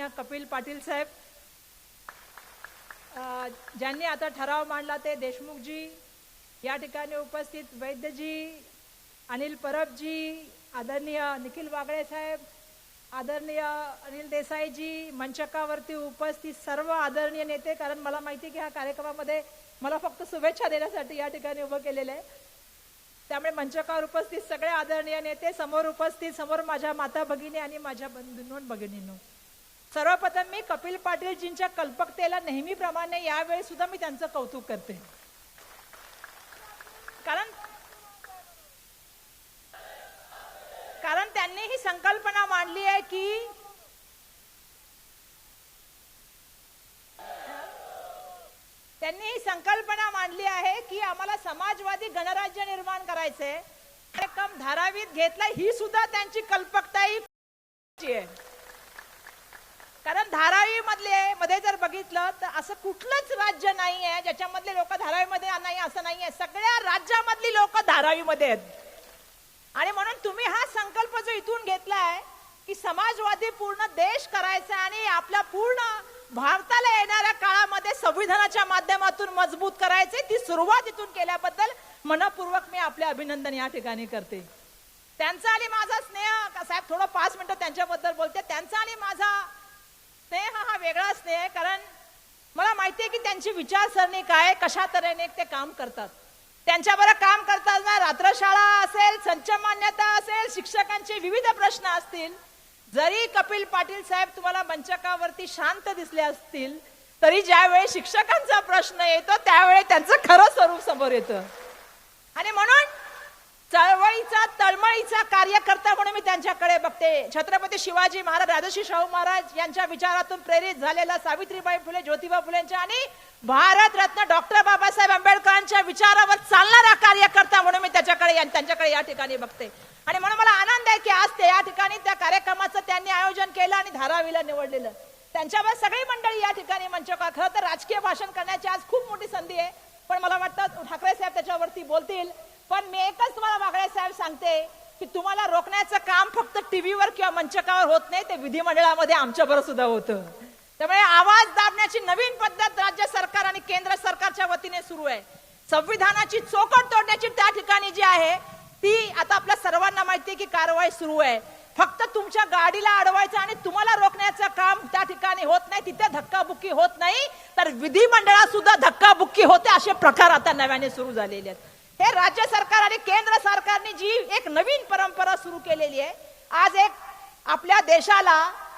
माननीय कपिल पाटील साहेब. ज्यांनी आता ठराव मांडला ते देशमुखजी या ठिकाणी उपस्थित वैद्यजी अनिल परबजी आदरणीय निखिल वागळे साहेब आदरणीय अनिल देसाईजी मंचकावरती उपस्थित सर्व आदरणीय नेते कारण मला माहिती की ह्या कार्यक्रमामध्ये मला फक्त शुभेच्छा देण्यासाठी या ठिकाणी उभं केलेलं आहे. त्यामुळे मंचकावर उपस्थित सगळे आदरणीय नेते समोर उपस्थित समोर माझ्या माता भगिनी आणि माझ्या बंधूंनो भगिनींनो. सर्वप्रथम मी कपिल पाटीलजींच्या कल्पकतेला नेहमीप्रमाणे यावेळी सुद्धा मी त्यांचं कौतुक करते. कारण कारण त्यांनी ही संकल्पना मांडली आहे की त्यांनी ही संकल्पना मांडली आहे की आम्हाला समाजवादी गणराज्य निर्माण करायचंय. कार्यक्रम धारावीत घेतला ही सुद्धा त्यांची कल्पकता ही आहे. कारण धारावी मधले मध्ये जर बघितलं तर असं कुठलंच राज्य नाही आहे ज्याच्यामधले लोक धारावीमध्ये नाही असं नाही आहे सगळ्या राज्यामधली लोक धारावीमध्ये आहेत. आणि म्हणून तुम्ही हा संकल्प जो इथून घेतलाय की समाजवादी पूर्ण देश करायचा आणि आपल्या पूर्ण भारताला येणाऱ्या काळामध्ये संविधानाच्या माध्यमातून मजबूत करायचे ती सुरुवात इथून केल्याबद्दल मनपूर्वक मी आपले अभिनंदन या ठिकाणी करते. त्यांचा आणि माझा स्नेह साहेब थोडं पाच मिनिटं त्यांच्याबद्दल बोलते. त्यांचा आणि माझा वेगळा स्नेह कारण मला माहिती आहे की त्यांची विचारसरणी काय कशा तऱ्हेने ते काम करतात. त्यांच्याबरोबर काम करताना रात्रशाळा असेल संच मान्यता असेल शिक्षकांचे विविध प्रश्न असतील जरी कपिल पाटील साहेब तुम्हाला मंचकावरती शांत दिसले असतील तरी ज्यावेळी शिक्षकांचा प्रश्न येतो त्यावेळी त्यांचं खरं स्वरूप समोर येतं. आणि म्हणून चळवळीचा तळमळीचा कार्यकर्ता म्हणून मी त्यांच्याकडे बघते. छत्रपती शिवाजी महाराज राजश्री शाहू महाराज यांच्या विचारातून प्रेरित झालेला सावित्रीबाई फुले ज्योतिबा फुलेंच्या आणि भारतरत्न डॉक्टर बाबासाहेब आंबेडकरांच्या विचारावर चालणारा कार्यकर्ता म्हणून मी त्याच्याकडे त्यांच्याकडे या ठिकाणी बघते. आणि म्हणून मला आनंद आहे की आज ते या ठिकाणी त्या कार्यक्रमाचं त्यांनी आयोजन केलं आणि धारावीला निवडलेलं. त्यांच्यावर सगळी मंडळी या ठिकाणी मंचकार खरं तर राजकीय भाषण करण्याची आज खूप मोठी संधी आहे. पण मला वाटतं ठाकरे साहेब त्याच्यावरती बोलतील. पण मी एकच तुम्हाला वागळे साहेब सांगते की तुम्हाला रोखण्याचं काम फक्त टीव्हीवर किंवा मंचकावर होत नाही ते विधिमंडळामध्ये आमच्या सुद्धा होतं. त्यामुळे आवाज दाबण्याची नवीन पद्धत राज्य सरकार आणि केंद्र सरकारच्या वतीने सुरू आहे. संविधानाची चौकट तोडण्याची त्या ठिकाणी जी आहे ती आता आपल्या सर्वांना माहिती की कारवाई सुरू आहे. फक्त तुमच्या गाडीला अडवायचं आणि तुम्हाला रोखण्याचं काम त्या ठिकाणी होत नाही तिथे धक्काबुक्की होत नाही तर विधिमंडळात सुद्धा धक्काबुक्की होते असे प्रकार आता नव्याने सुरू झालेले आहेत. हे राज्य सरकार आणि केंद्र सरकारने जी एक नवीन परंपरा सुरू केलेली आहे आज एक आपल्या देशाला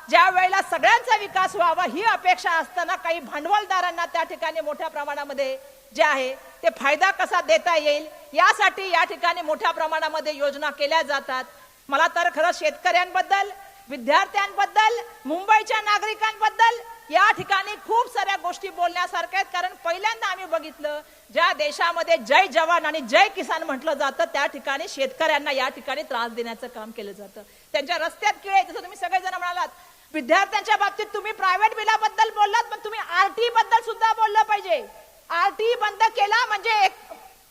ज्या वेळेला सगळ्यांचा विकास व्हावा ही अपेक्षा असताना काही भांडवलदारांना त्या ठिकाणी मोठ्या प्रमाणामध्ये जे आहे ते फायदा कसा देता येईल यासाठी या ठिकाणी मोठ्या प्रमाणामध्ये योजना केल्या जातात. मला तर खरं शेतकऱ्यांबद्दल विद्यार्थ्यांबद्दल मुंबईच्या नागरिकांबद्दल या ठिकाणी खूप साऱ्या गोष्टी बोलण्यासारख्या आहेत. कारण पहिल्यांदा आम्ही बघितलं ज्या देशामध्ये जय जवान आणि जय किसान म्हटलं जातं त्या ठिकाणी शेतकऱ्यांना या ठिकाणी त्रास देण्याचं काम केलं जातं. त्यांच्या रस्त्यात किळे जसं तुम्ही सगळेजण म्हणालात. विद्यार्थ्यांच्या बाबतीत तुम्ही प्रायव्हेट बिलाबद्दल बोललात पण तुम्ही आरटी बद्दल सुद्धा बोललं पाहिजे. आरटी बंद केला म्हणजे एक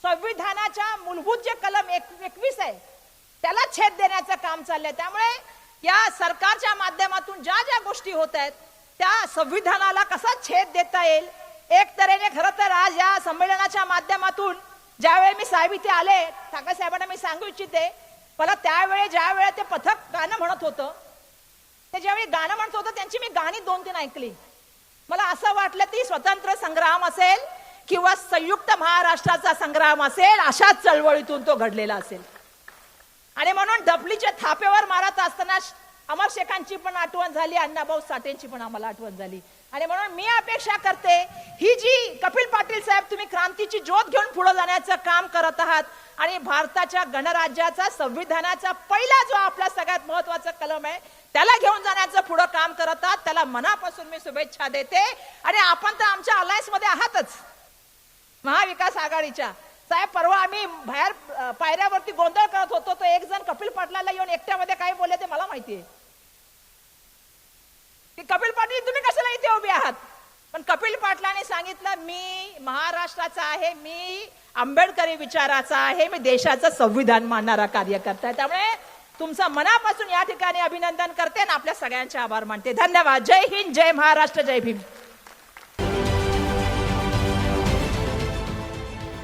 संविधानाच्या मूलभूत जे कलम एक- एकवीस आहे त्याला छेद देण्याचं काम चाललंय. त्यामुळे या सरकारच्या माध्यमातून ज्या ज्या गोष्टी होत आहेत त्या संविधानाला कसा छेद देता येईल? एक तऱ्हेने खरं तर आज या संमेलनाच्या माध्यमातून ज्यावेळी मी साहेब इथे आले ठाकरे साहेबांना मी सांगू इच्छिते मला त्यावेळी ज्या वेळेला ते पथक गाणं म्हणत होतं ते ज्यावेळी गाणं म्हणत होतं त्यांची मी गाणी दोन तीन ऐकली. मला असं वाटलं ती स्वतंत्र संग्राम असेल किंवा संयुक्त महाराष्ट्राचा संग्राम असेल अशाच चळवळीतून तो घडलेला असेल. आणि म्हणून डबलीच्या थापेवर मारत असताना अमर शेखांची पण आठवण झाली अण्णाभाऊ साठेंची पण आम्हाला आठवण झाली. आणि म्हणून मी अपेक्षा करते ही जी कपिल पाटील साहेब तुम्ही क्रांतीची ज्योत घेऊन पुढे जाण्याचं काम करत आहात आणि भारताच्या गणराज्याचा संविधानाचा पहिला जो आपला सगळ्यात महत्त्वाचा कलम आहे त्याला घेऊन जाण्याचं पुढं काम करत आहात त्याला मनापासून मी शुभेच्छा देते. आणि आपण तर आमच्या अलायन्समध्ये आहातच. महाविकास आघाडीच्या. साहेब परवा आम्ही बाहेर पायऱ्यावरती गोंधळ करत होतो तो एक जण कपिल पाटलाला येऊन एकट्यामध्ये काय बोलले ते मला माहिती आहे. की कपिल पाटील तुम्ही कशाला इथे उभे आहात? पण कपिल पाटलाने सांगितलं मी महाराष्ट्राचा आहे मी आंबेडकरी विचाराचा आहे मी देशाचं संविधान मानणारा कार्यकर्ता आहे. त्यामुळे तुमचं मनापासून या ठिकाणी अभिनंदन करते आणि आपल्या सगळ्यांचे आभार मानते. धन्यवाद. जय हिंद जय महाराष्ट्र जय भीम.